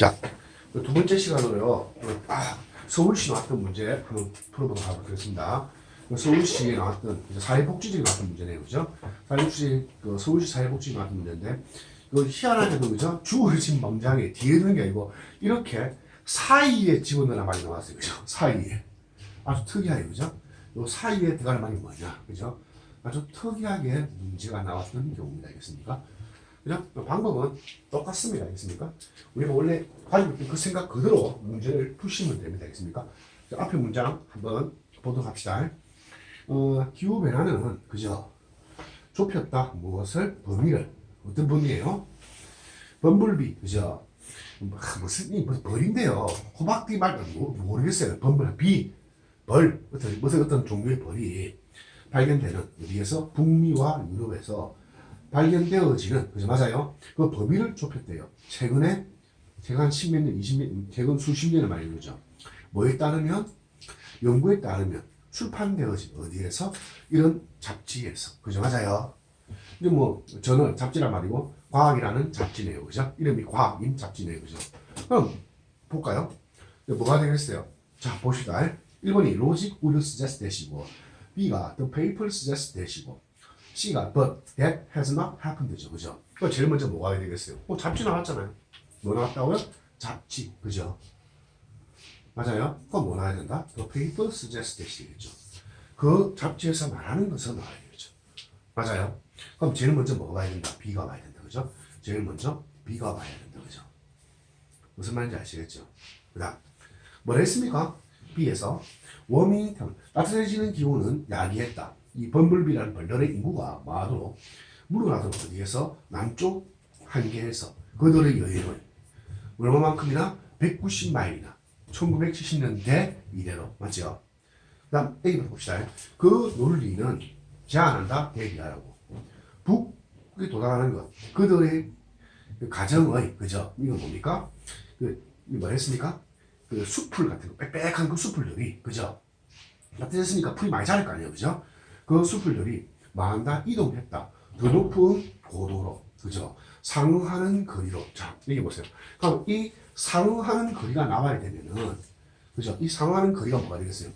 자, 그두 번째 시간으로요. 아, 서울시 나왔던 문제 풀어보도록 하겠습니다. 그 서울시에 나왔던 사회복지직에 나왔던 문제네요, 그죠? 사회복지 그 서울시 사회복지직에 나왔던 문제인데 그 희한하게도 그죠? 주어진 문장에 뒤에 있는 게 아니고 이렇게 사이에 집어넣으라 말이 나왔어요, 그죠? 사이에 아주 특이하게 그죠? 요 사이에 들어가는 말이 뭐냐, 그죠? 아주 특이하게 문제가 나왔던 경우입니다, 알겠습니까? 그죠? 방법은 똑같습니다. 알겠습니까? 우리가 원래 가지고 그 생각 그대로 문제를 푸시면 됩니다. 알겠습니까? 자, 앞에 문장 한번 보도록 합시다. 어, 기후 변화는 그죠? 좁혔다. 무엇을? 범위를. 어떤 범위예요? 범블비. 그죠? 뭐, 무슨, 이 벌인데요. 호박비 뭐, 모르겠어요. 범블, 비, 벌. 어떤, 무슨 어떤 종류의 벌이 발견되는 어디에서? 북미와 유럽에서 발견되어지는 그죠? 맞아요. 그 범위를 좁혔대요. 최근에 최근 한 10몇 년 20년 최근 수십 년을 말이는 거죠. 뭐에 따르면 연구에 따르면 출판되어진 어디에서 이런 잡지에서 그죠? 맞아요. 이제 뭐 저는 잡지란 말이고 과학이라는 잡지네요 그죠? 이름이 과학인 잡지네요 그죠? 그럼 볼까요? 뭐가 되겠어요? 자 봅시다. 1번이 로직 would that이고 B가 the paper suggests that이고 C가 but that has not happened죠. 그죠? 그 제일 먼저 뭐가 되겠어요? 어, 잡지 나왔잖아요. 뭐 나왔다고요? 잡지. 그죠? 맞아요? 그럼 뭐 나와야 된다? The paper suggests that이겠죠. 그 잡지에서 말하는 것은 나와야 되겠죠. 맞아요? 그럼 제일 먼저 뭐가 와야 된다? B가 와야 된다. 그죠? 제일 먼저 B가 와야 된다. 그죠? 무슨 말인지 아시겠죠? 그 다음 뭐라 했습니까? B에서 템 따뜻해지는 기온은 야기했다. 이 범블비라는 벌레의 인구가 많도록 물어나도록 어디에서 남쪽 한계에서 그들의 여행을 얼마만큼이나 190마일이나 1970년대 이래로 맞죠? 그다음 A부터 봅시다. 그 논리는 제안한다 대비하라고 북에 도달하는 것 그들의 그 가정의 그죠? 이건 뭡니까? 그 뭐 했습니까? 그 숲풀 같은 거 빽빽한 그 숲풀들이 그죠? 따뜻했으니까 풀이 많이 자랄 거 아니에요, 그죠? 그 숲풀들이 만다 이동했다. 더 높은 고도로, 그죠? 상응하는 거리로. 자, 여기 보세요. 그럼 이 상응하는 거리가 나와야 되면은, 그죠? 이 상응하는 거리가 뭐가 되겠어요?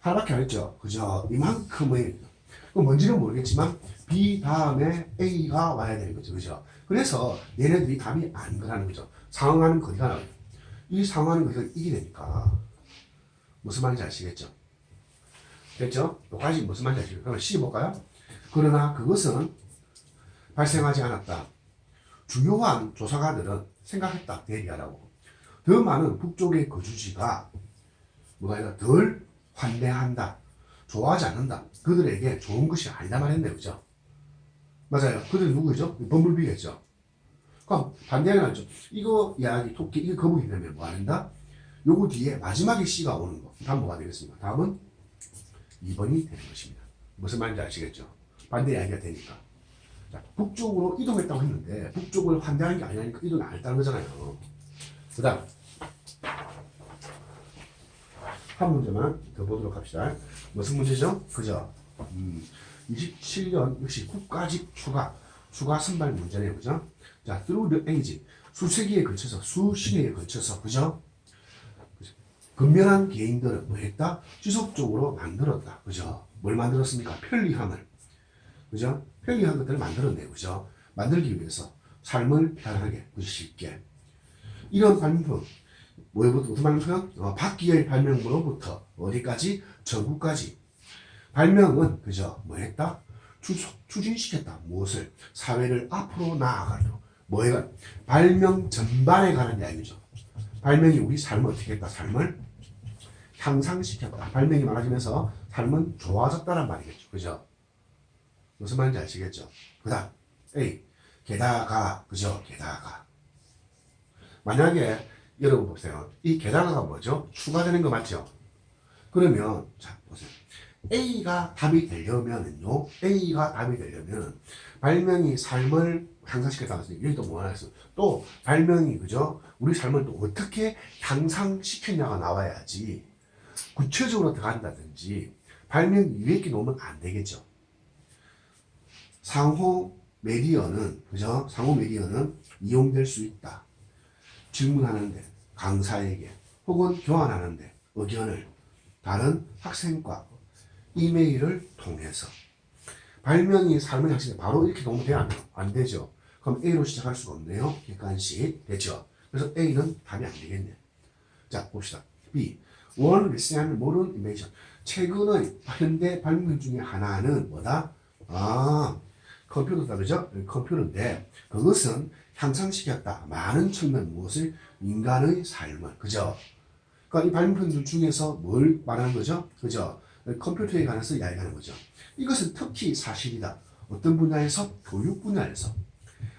하나밖에 안 했죠? 그죠? 이만큼의, 그 뭔지는 모르겠지만, B 다음에 A가 와야 되는 거죠. 그죠? 그래서 얘네들이 답이 아닌 거라는 거죠. 상응하는 거리가 나와요. 이 거리가 이게 되니까, 무슨 말인지 아시겠죠? 됐죠? 여기까지 무슨 말인지 아시죠? 그럼 C 볼까요? 그러나 그것은 발생하지 않았다. 주요한 조사가들은 생각했다. 대비하라고. 더 많은 북쪽의 거주지가 뭐가 아니라 덜 환대한다. 좋아하지 않는다. 그들에게 좋은 것이 아니다 말했네요. 그죠? 맞아요. 그들이 누구죠? 범블비겠죠? 그럼 반대는 하죠. 이거 이야기, 토끼, 이거 거북이 되면 뭐 한다? 요거 뒤에 마지막에 C가 오는 거. 다음 뭐가 되겠습니까? 다음은 2번이 되는 것입니다. 무슨 말인지 아시겠죠? 반대 이야기가 되니까. 자, 북쪽으로 이동했다고 했는데 북쪽을 환대하는 게 아니니까 이동이 안 했다는 거잖아요. 그 다음 한 문제만 더 보도록 합시다. 무슨 문제죠? 그죠? 음, 27년 역시 국가직 추가 추가 선발 문제네요. 그죠? 자, through the age 수세기에 걸쳐서 수시대에 걸쳐서 그죠? 근면한 개인들은 뭐 했다? 지속적으로 만들었다. 그죠? 뭘 만들었습니까? 편리함을. 그죠? 편리한 것들을 만들었네요. 그죠? 만들기 위해서 삶을 편하게, 그죠? 쉽게. 이런 발명품, 뭐부터, 무슨 발명품? 어, 박기의 발명으로부터 어디까지? 전국까지. 발명은, 그죠? 뭐 했다? 추, 추진시켰다. 무엇을? 사회를 앞으로 나아가도록. 뭐에 관 발명 전반에 관한 이야기죠. 발명이 우리 삶을 어떻게 했다? 삶을 향상시켰다. 발명이 많아지면서 삶은 좋아졌다는 말이겠죠. 그죠? 무슨 말인지 아시겠죠? 그 다음, A. 게다가, 그죠? 게다가. 만약에, 여러분 보세요. 이 게다가가 뭐죠? 추가되는 거 맞죠? 그러면, 자, 보세요. A가 답이 되려면은요, A가 답이 되려면, 발명이 삶을 향상시켰다는 것은 여기 또뭐 하나 있어. 또, 발명이, 그죠? 우리 삶을 또 어떻게 향상시켰냐가 나와야지, 구체적으로 들어간다든지 발명 위에 있게 놓으면 안 되겠죠. 상호 메디어는 그죠? 상호 메디어는 이용될 수 있다. 질문하는데 강사에게 혹은 교환하는데 의견을 다른 학생과 이메일을 통해서 발명이 삶의 학습에 바로 이렇게 동되면 안 되죠. 그럼 A로 시작할 수가 없네요. 객관식 됐죠. 그래서 A는 답이 안 되겠네. 자 봅시다. B 원 리스닝하면 모르는 이메이션 최근의 현대 발명 중에 하나는 뭐다? 아 컴퓨터다 그죠? 컴퓨터인데 그것은 향상시켰다. 많은 측면 무엇을 인간의 삶을 그죠? 그러니까 이 발명품들 중에서 뭘 말하는 거죠? 그죠? 컴퓨터에 관해서 이야기하는 거죠. 이것은 특히 사실이다. 어떤 분야에서? 교육 분야에서.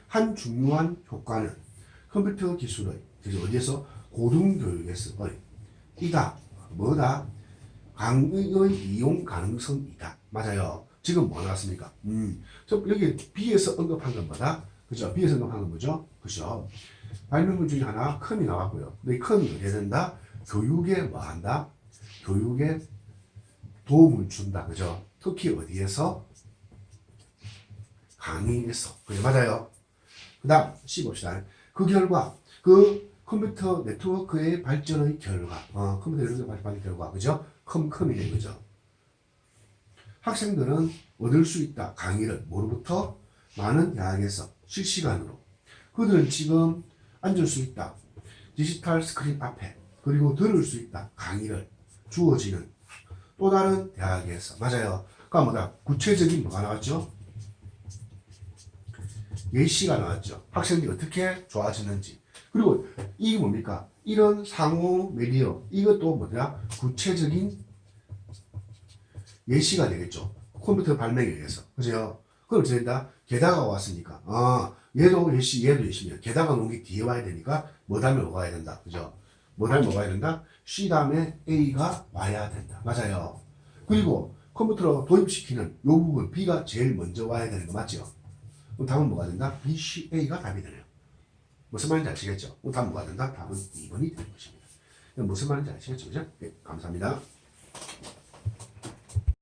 한 중요한 효과는 컴퓨터 기술의, 그래서 어디에서? 고등교육에서의 이다. 뭐다? 강의 이용 가능성이다. 맞아요. 지금 뭐 나왔습니까? 음, 저 여기 B에서 언급한 건 뭐다? 그죠? B에서 언급한 건 뭐죠? 그죠? 발명문 중에 하나 컴이 나왔고요. 근데 이 컴이 어디에 된다? 교육에 뭐 한다? 교육에 도움을 준다. 그죠? 특히 어디에서? 강의에서. 그죠? 맞아요. 그 다음, C 봅시다. 그 결과, 그 컴퓨터 네트워크의 발전의 결과, 어, 컴퓨터 네트워크의 발전의 결과, 그죠? 컴, 컴이 된 거죠. 학생들은 얻을 수 있다. 강의를 뭐로부터? 많은 대학에서 실시간으로. 그들은 지금 앉을 수 있다. 디지털 스크린 앞에. 그리고 들을 수 있다. 강의를 주어지는 또 다른 대학에서. 맞아요. 그러니까 뭐다? 구체적인 뭐가 나왔죠? 예시가 나왔죠. 학생들이 어떻게 좋아지는지. 그리고 이게 뭡니까? 이런 상호 메디어. 이것도 뭐냐? 구체적인 예시가 되겠죠. 컴퓨터 발명에 의해서. 그죠? 그럼 된다? 게다가 왔으니까. 아, 얘도 예시, 얘도 예시면. 게다가 놓은 게 뒤에 와야 되니까, 뭐 다음에 와야 된다. 그죠? 뭐 뭐가 와야 된다? C 다음에 A가 와야 된다. 맞아요. 그리고 컴퓨터로 도입시키는 요 부분 B가 제일 먼저 와야 되는 거 맞죠? 그럼 답은 뭐가 된다? B, C, A가 답이 되네요. 무슨 말인지 아시겠죠? 그럼 답은 뭐가 된다? 답은 2번이 되는 것입니다. 무슨 말인지 아시겠죠? 그죠? 네, 감사합니다.